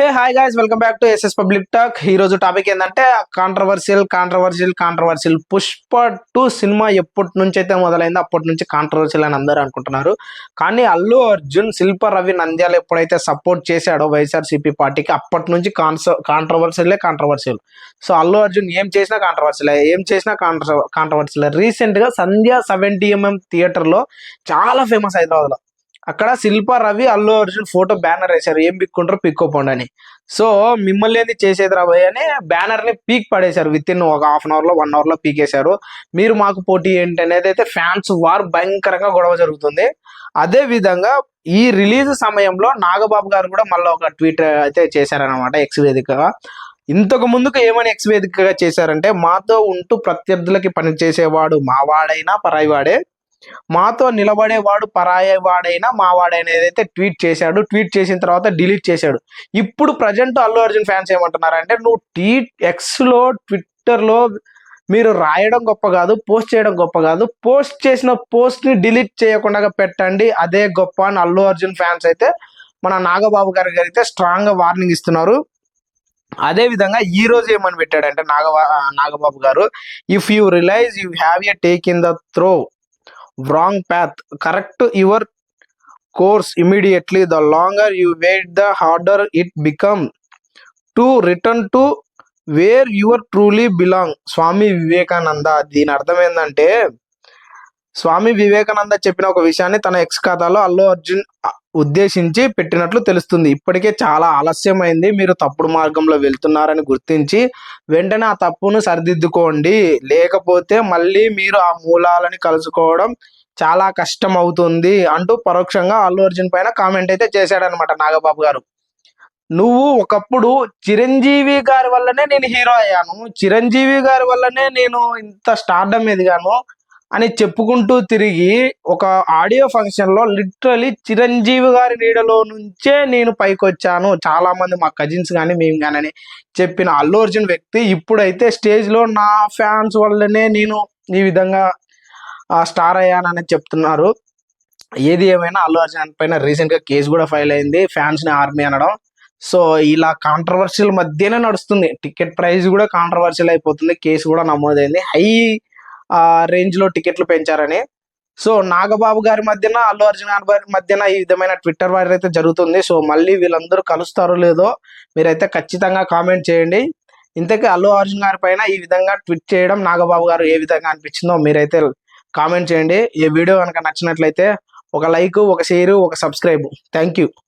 Hey hi guys welcome back to SS public talk ఈ రోజు topic ఏంటంటే controversial controversial controversial Pushpa two cinema ఎప్పటి నుంచి అయితే మొదలైందో అప్పటి నుంచి కాంట్రవర్షియల్ అని అందరూ అనుకుంటున్నారు. కానీ అల్లు అర్జున్ శిల్ప రవి నంద్యాల ఎప్పుడైతే సపోర్ట్ చేశాడో వైఎస్ఆర్సీపీ పార్టీకి అప్పటి నుంచి కాన్స కాంట్రవర్షియలే కాంట్రవర్షియల్ సో అల్లు అర్జున్ ఏం చేసినా కాంట్రవర్షియలే ఏం చేసినా కాంట్ర కాంట్రవర్షియలే రీసెంట్గా సంధ్య సెవెంటీ ఎంఎం థియేటర్లో చాలా ఫేమస్ హైదరాబాద్లో అక్కడ శిల్ప రవి అల్లు అర్జున్ ఫోటో బ్యానర్ వేశారు. ఏం పిక్కుంటారో పిక్కోపోండి అని సో మిమ్మల్ని ఏంది చేసేది రాబోయే అని బ్యానర్ని పీక్ పడేశారు. విత్ ఇన్ ఒక హాఫ్ అన్ అవర్లో వన్ అవర్లో పీకేశారు. మీరు మాకు పోటీ ఏంటి అనేది అయితే ఫ్యాన్స్ వార్ భయంకరంగా గొడవ జరుగుతుంది. అదే విధంగా ఈ రిలీజ్ సమయంలో నాగబాబు గారు కూడా మళ్ళీ ఒక ట్వీట్ అయితే చేశారనమాట ఎక్స్ వేదికగా. ఇంతకు ముందుకు ఏమని ఎక్స్ వేదికగా చేశారంటే మాతో ఉంటూ ప్రత్యర్థులకి పనిచేసేవాడు మావాడైనా పరాయివాడే మాతో నిలబడేవాడు పరాయవాడైనా మావాడైనా ఏదైతే ట్వీట్ చేశాడు ట్వీట్ చేసిన తర్వాత డిలీట్ చేశాడు. ఇప్పుడు ప్రజెంట్ అల్లు అర్జున్ ఫ్యాన్స్ ఏమంటున్నారంటే నువ్వు ట్వీట్ ఎక్స్లో ట్విట్టర్లో మీరు రాయడం గొప్ప కాదు పోస్ట్ చేయడం గొప్ప కాదు పోస్ట్ చేసిన పోస్ట్ని డిలీట్ చేయకుండా పెట్టండి అదే గొప్ప అని అల్లు అర్జున్ ఫ్యాన్స్ అయితే మన నాగబాబు గారి గారు అయితే స్ట్రాంగ్గా వార్నింగ్ ఇస్తున్నారు. అదే విధంగా ఈ రోజు ఏమని పెట్టాడంటే నాగబా నాగబాబు గారు if you realise you have a take in the throw wrong path correct your course immediately the longer you wait the harder it become to return to where your truly belong Swami Vivekananda దీని అర్థం ఏంటంటే స్వామి వివేకానంద చెప్పిన ఒక విషయాన్ని తన X ఖాతాలో అల్లు అర్జున్ ఉద్దేశించి పెట్టినట్లు తెలుస్తుంది. ఇప్పటికే చాలా ఆలస్యమైంది. మీరు తప్పుడు మార్గంలో వెళ్తున్నారని గుర్తించి వెంటనే ఆ తప్పును సరిదిద్దుకోండి. లేకపోతే మళ్ళీ మీరు ఆ మూలాలని కలుసుకోవడం చాలా కష్టం అవుతుంది అంటూ పరోక్షంగా అల్లు అర్జున్ పైన కామెంట్ అయితే చేశాడనమాట నాగబాబు గారు. నువ్వు ఒకప్పుడు చిరంజీవి గారి వల్లనే నేను హీరో అయ్యాను. చిరంజీవి గారి వల్లనే నేను ఇంత స్టార్డమ్ ఎదిగాను. అని చెప్పుకుంటూ తిరిగి ఒక ఆడియో ఫంక్షన్లో లిటరలీ చిరంజీవి గారి నీడలో నుంచే నేను పైకి వచ్చాను చాలా మంది మా కజిన్స్ కానీ మేము కానీ అని చెప్పిన అల్లు అర్జున్ వ్యక్తి ఇప్పుడైతే స్టేజ్లో నా ఫ్యాన్స్ వల్లనే నేను ఈ విధంగా స్టార్ అయ్యానని చెప్తున్నారు. ఏది ఏమైనా అల్లు అర్జున్ పైన రీసెంట్గా కేసు కూడా ఫైల్ అయింది. ఫ్యాన్స్ని ఆర్మీ అనడం. సో ఇలా కాంట్రవర్షియల్ మధ్యనే నడుస్తుంది. టికెట్ ప్రైస్ కూడా కాంట్రవర్షియల్ అయిపోతుంది. కేసు కూడా నమోదైంది. హై రేంజ్లో టికెట్లు పెంచారని. సో నాగబాబు గారి మధ్యన అల్లు అర్జున్ గారి మధ్యన ఈ విధమైన ట్విట్టర్ వైర్ అయితే జరుగుతుంది. సో మళ్ళీ వీళ్ళందరూ కలుస్తారో లేదో మీరైతే ఖచ్చితంగా కామెంట్ చేయండి. ఇంతకీ అల్లు అర్జున్ గారి పైన ఈ విధంగా ట్విట్ చేయడం నాగబాబు గారు ఏ విధంగా అనిపించిందో మీరైతే కామెంట్ చేయండి. ఈ వీడియో కనుక నచ్చినట్లయితే ఒక లైక్ ఒక షేర్ ఒక సబ్స్క్రైబ్ థ్యాంక్ యూ